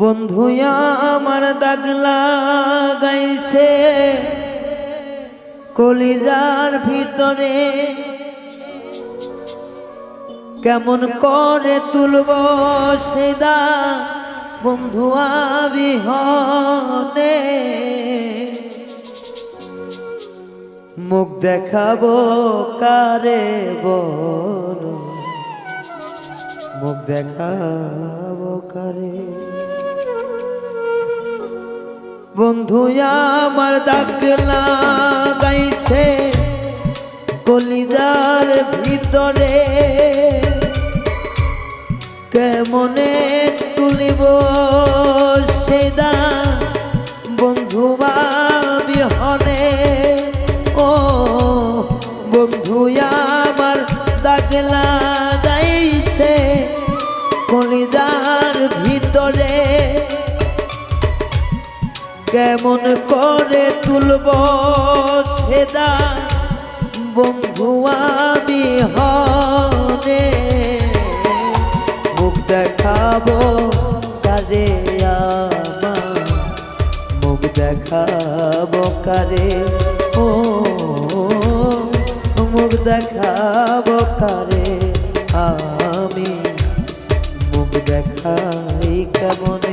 বন্ধু, আমার দাগলা গাইছে কলিজার ভিতরে কেমন করে তুলব সেদা বন্ধু বিহনে মুখ দেখাবো কারে বলো? মুখ দেখাবো কারে বন্ধু আমার ডাকলা গাইছে কলিজার ভিতরে। কেমনে তুলিব কেমন করে তুলব সেদা বন্ধু, আমি হনে মুখ দেখাবো কারে মুখ দেখাবো কারে ও মুখ দেখাবো কারে আমি? মুখ দেখাই কেমনে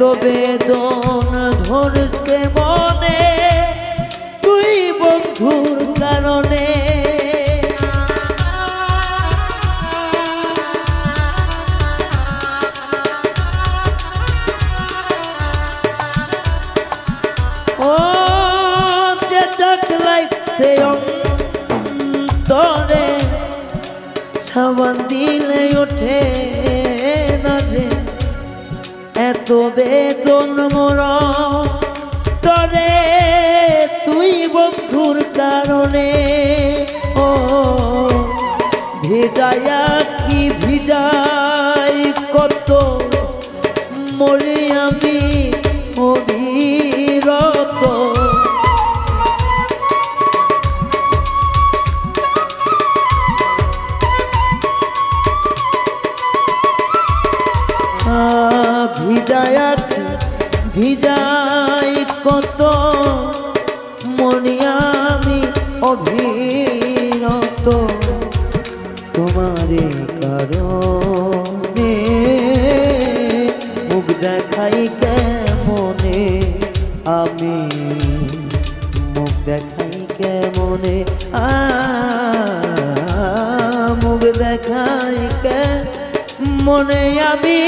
এত বেদন ধরছে মনে। তুই বন্ধুর কারণে। ও দাগ লাগছে অন্তরে সাবান দিলে ওঠে। এত বেতন মোর। তরে তুই বন্ধুর কারণে ও ভেজায়া আহ, ভিজাই কত মনে আমি অভিরত। তোমারে কারণে মুখ দেখাই কেমনে আমি? মুখ দেখাই কেমনে আ মুখ দেখাই কে মনে আমি?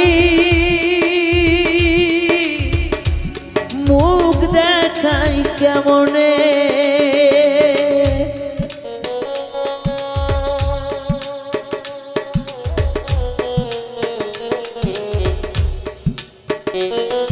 Música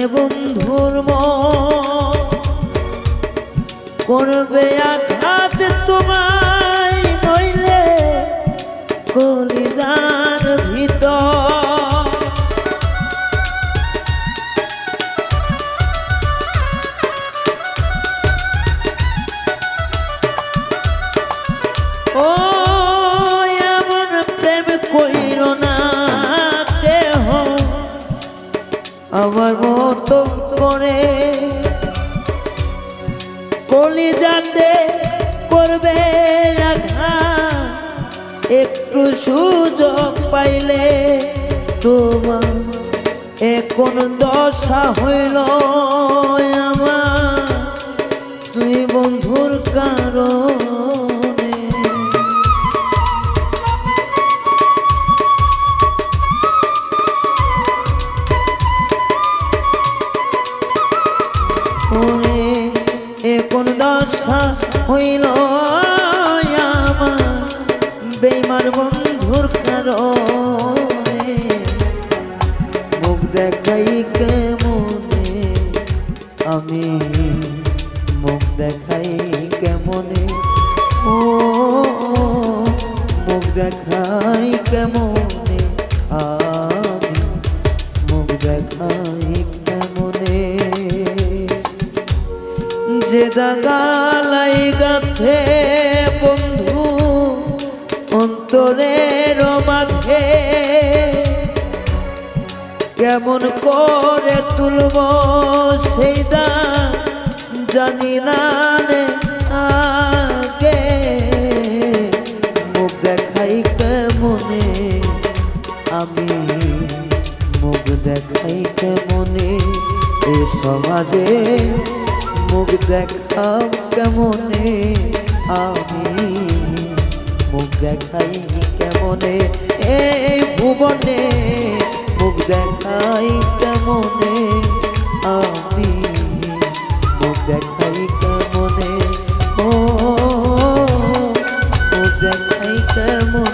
মনে বন্ধুর করবে আঘাত তোমায় নইলে কলিজা কলিজাতে করবে একটু সুযোগ পাইলে তোমার এখন দশা হইল। এখন দশা হইল বেমার বন্ধুর কারণে মুখ দেখাই কেমনে? আমি মুখ দেখাই কেমনে? ও, মুখ দেখাই যে দাগালাই গাছে, বন্ধু, অন্তরের মাঝে। কেমন করে তুলব সেই দাগ জানি না আগে। মুখ দেখাই কেমনে? আমি মুখ দেখাই কেমনে? এ সমাজে মুখ দেখাও কেমনে? আমি মুখ দেখাই কেমনে? এই ভুবনে মুখ দেখাই কেমনে? আমি মুখ দেখাই কেমনে? ও, মুখ দেখাই কেমনে?